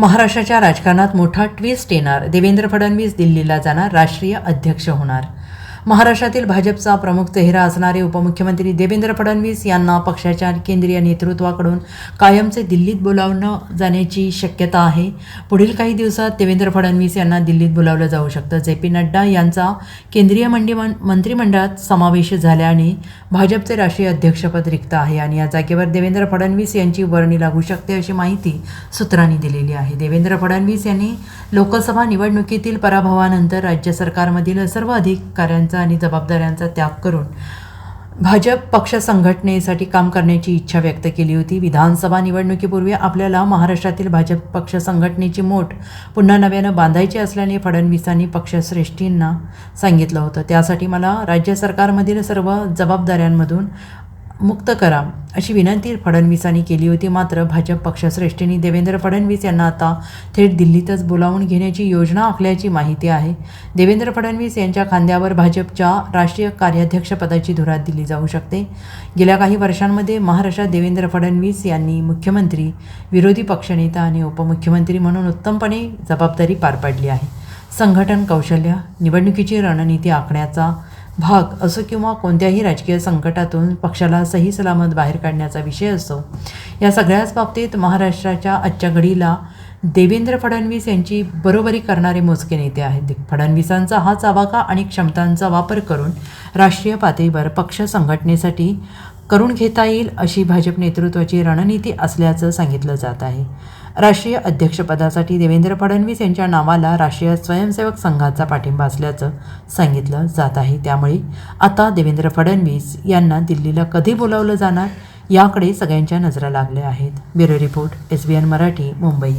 महाराष्ट्राच्या राजकारणात मोठा ट्विस्ट येणार. देवेंद्र फडणवीस दिल्लीला जाणार राष्ट्रीय अध्यक्ष होणार. महाराष्ट्रातील भाजपचा प्रमुख चेहरा असणारे उपमुख्यमंत्री देवेंद्र फडणवीस यांना पक्षाच्या केंद्रीय नेतृत्वाकडून कायमचे दिल्लीत बोलावणं जाण्याची शक्यता आहे. पुढील काही दिवसात देवेंद्र फडणवीस यांना दिल्लीत बोलावलं जाऊ शकतं. जे पी नड्डा यांचा केंद्रीय मंडी मंत्रिमंडळात समावेश झाल्याने भाजपचे राष्ट्रीय अध्यक्षपद रिक्त आहे आणि या जागेवर देवेंद्र फडणवीस यांची वर्णी लागू शकते अशी माहिती सूत्रांनी दिलेली आहे. देवेंद्र फडणवीस यांनी लोकसभा निवडणुकीतील पराभवानंतर राज्य सरकारमधील सर्व अधिकाऱ्यांचा आणि जबाबदाऱ्यांचा त्याग करून भाजप पक्ष संघटनेसाठी काम करण्याची इच्छा व्यक्त केली होती. विधानसभा निवडणुकीपूर्वी आपल्याला महाराष्ट्रातील भाजप पक्ष संघटनेची मोठ पुन्हा नव्यानं बांधायची असल्याने फडणवीसांनी पक्षश्रेष्ठींना सांगितलं होतं. त्यासाठी मला राज्य सरकारमधील सर्व जबाबदाऱ्यांमधून मुक्त करा. अशी विनंती फडणवीसांनी केली होती. मात्र भाजप पक्षश्रेष्ठींनी देवेंद्र फडणवीस यांना आता थेट दिल्लीतच बोलावून घेण्याची योजना आखल्याची माहिती आहे. देवेंद्र फडणवीस यांच्या खांद्यावर भाजपच्या राष्ट्रीय कार्याध्यक्षपदाची धुरा दिली जाऊ शकते. गेल्या काही वर्षांमध्ये महाराष्ट्रात देवेंद्र फडणवीस यांनी मुख्यमंत्री विरोधी पक्षनेता आणि उपमुख्यमंत्री म्हणून उत्तमपणे जबाबदारी पार पाडली आहे. संघटन कौशल्य निवडणुकीची रणनीती आखण्याचा भाग असो किंवा कोणत्याही राजकीय संकटातून पक्षाला सही सलामत बाहेर काढण्याचा विषय असो या सगळ्याच बाबतीत महाराष्ट्राच्या आजच्या घडीला देवेंद्र फडणवीस यांची बरोबरी करणारे मोजके नेते आहेत. फडणवीसांचा हा चावाका आणि क्षमतांचा वापर करून राष्ट्रीय पातळीवर पक्ष संघटनेसाठी करून घेता येईल अशी भाजप नेतृत्वाची रणनीती असल्याचं सांगितलं जात आहे. राष्ट्रीय अध्यक्षपदासाठी देवेंद्र फडणवीस यांच्या नावाला राष्ट्रीय स्वयंसेवक संघाचा पाठिंबा असल्याचं सांगितलं जात आहे. त्यामुळे आता देवेंद्र फडणवीस यांना दिल्लीला कधी बोलावलं जाणार याकडे सगळ्यांच्या नजरा लागल्या आहेत. Bureau report S B N Marathi Mumbai.